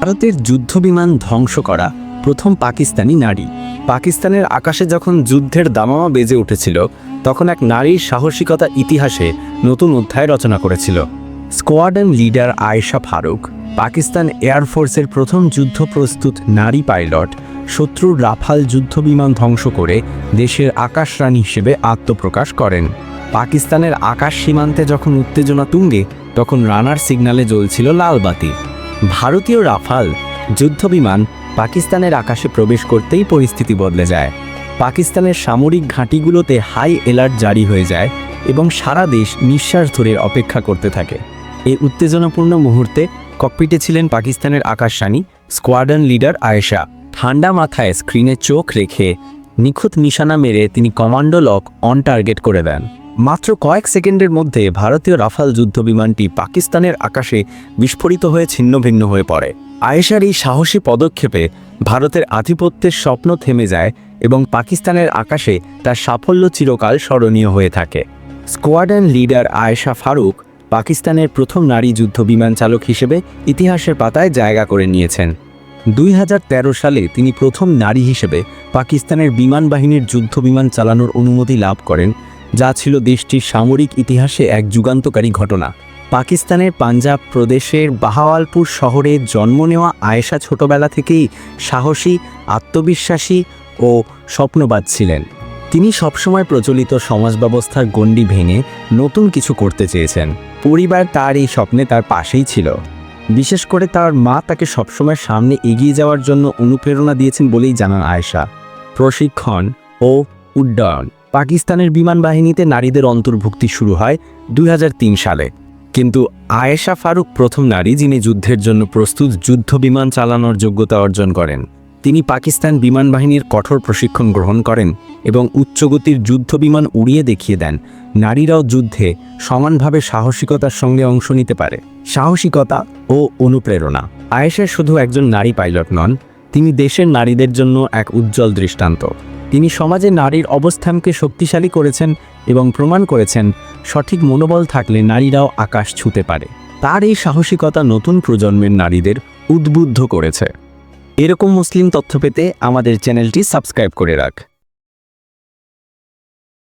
ভারতের যুদ্ধবিমান ধ্বংস করা প্রথম পাকিস্তানি নারী। পাকিস্তানের আকাশে যখন যুদ্ধের দামামা বেজে উঠেছিল, তখন এক নারীর সাহসিকতা ইতিহাসে নতুন অধ্যায় রচনা করেছিল। স্কোয়াডন লিডার আয়েশা ফারুক, পাকিস্তান এয়ারফোর্সের প্রথম যুদ্ধ প্রস্তুত নারী পাইলট, শত্রুর রাফাল যুদ্ধবিমান ধ্বংস করে দেশের আকাশরানী হিসেবে আত্মপ্রকাশ করেন। পাকিস্তানের আকাশ সীমান্তে যখন উত্তেজনা তুঙ্গে, তখন রানার সিগন্যালে জ্বলছিল লাল বাতি। ভারতীয় রাফাল যুদ্ধবিমান পাকিস্তানের আকাশে প্রবেশ করতেই পরিস্থিতি বদলে যায়। পাকিস্তানের সামরিক ঘাঁটিগুলোতে হাই অ্যালার্ট জারি হয়ে যায় এবং সারা দেশ নিঃশ্বাস ধরে অপেক্ষা করতে থাকে। এই উত্তেজনাপূর্ণ মুহূর্তে ককপিটে ছিলেন পাকিস্তানের আকাশরানী স্কোয়াডন লিডার আয়েশা। ঠান্ডা মাথায় স্ক্রিনে চোখ রেখে নিখুঁত নিশানা মেরে তিনি কমান্ডো লক অন টার্গেট করে দেন। মাত্র কয়েক সেকেন্ডের মধ্যে ভারতীয় রাফাল যুদ্ধবিমানটি পাকিস্তানের আকাশে বিস্ফোরিত হয়ে ছিন্নভিন্ন হয়ে পড়ে। আয়েশার এই সাহসী পদক্ষেপে ভারতের আধিপত্যের স্বপ্ন থেমে যায় এবং পাকিস্তানের আকাশে তার সাফল্য চিরকাল স্মরণীয় হয়ে থাকে। স্কোয়াডন লিডার আয়েশা ফারুক পাকিস্তানের প্রথম নারী যুদ্ধ বিমান চালক হিসেবে ইতিহাসের পাতায় জায়গা করে নিয়েছেন। দুই হাজার তেরো সালে তিনি প্রথম নারী হিসেবে পাকিস্তানের বিমান বাহিনীর যুদ্ধ বিমান চালানোর অনুমতি লাভ করেন যা ছিল দেশটির সামরিক ইতিহাসে এক যুগান্তকারী ঘটনা। পাকিস্তানের পাঞ্জাব প্রদেশের বাহাওয়ালপুর শহরে জন্ম নেওয়া আয়েশা ছোটবেলা থেকেই সাহসী, আত্মবিশ্বাসী ও স্বপ্নবাদ ছিলেন। তিনি সবসময় প্রচলিত সমাজ ব্যবস্থার গণ্ডি ভেঙে নতুন কিছু করতে চেয়েছেন। পরিবার তার এই স্বপ্নে তার পাশেই ছিল। বিশেষ করে তার মা তাকে সবসময় সামনে এগিয়ে যাওয়ার জন্য অনুপ্রেরণা দিয়েছেন বলেই জানান আয়েশা। প্রশিক্ষণ ও উড্ডয়ন। পাকিস্তানের বিমান বাহিনীতে নারীদের অন্তর্ভুক্তি শুরু হয় দুই হাজার তিন সালে। কিন্তু আয়েশা ফারুক প্রথম নারী যিনি যুদ্ধের জন্য প্রস্তুত যুদ্ধ বিমান চালানোর যোগ্যতা অর্জন করেন। তিনি পাকিস্তান বিমান বাহিনীর কঠোর প্রশিক্ষণ গ্রহণ করেন এবং উচ্চগতির যুদ্ধ বিমান উড়িয়ে দেখিয়ে দেন। নারীরাও যুদ্ধে সমানভাবে সাহসিকতার সঙ্গে অংশ নিতে পারে। সাহসিকতা ও অনুপ্রেরণা। আয়েশা শুধু একজন নারী পাইলট নন, তিনি দেশের নারীদের জন্য এক উজ্জ্বল দৃষ্টান্ত। তিনি সমাজে নারীর অবস্থানকে শক্তিশালী করেছেন এবং প্রমাণ করেছেন সঠিক মনোবল থাকলে নারীরাও আকাশ ছুঁতে পারে। তার এই সাহসিকতা নতুন প্রজন্মের নারীদের উদ্বুদ্ধ করেছে। এরকম মুসলিম তথ্য পেতে আমাদের চ্যানেলটি সাবস্ক্রাইব করে রাখ।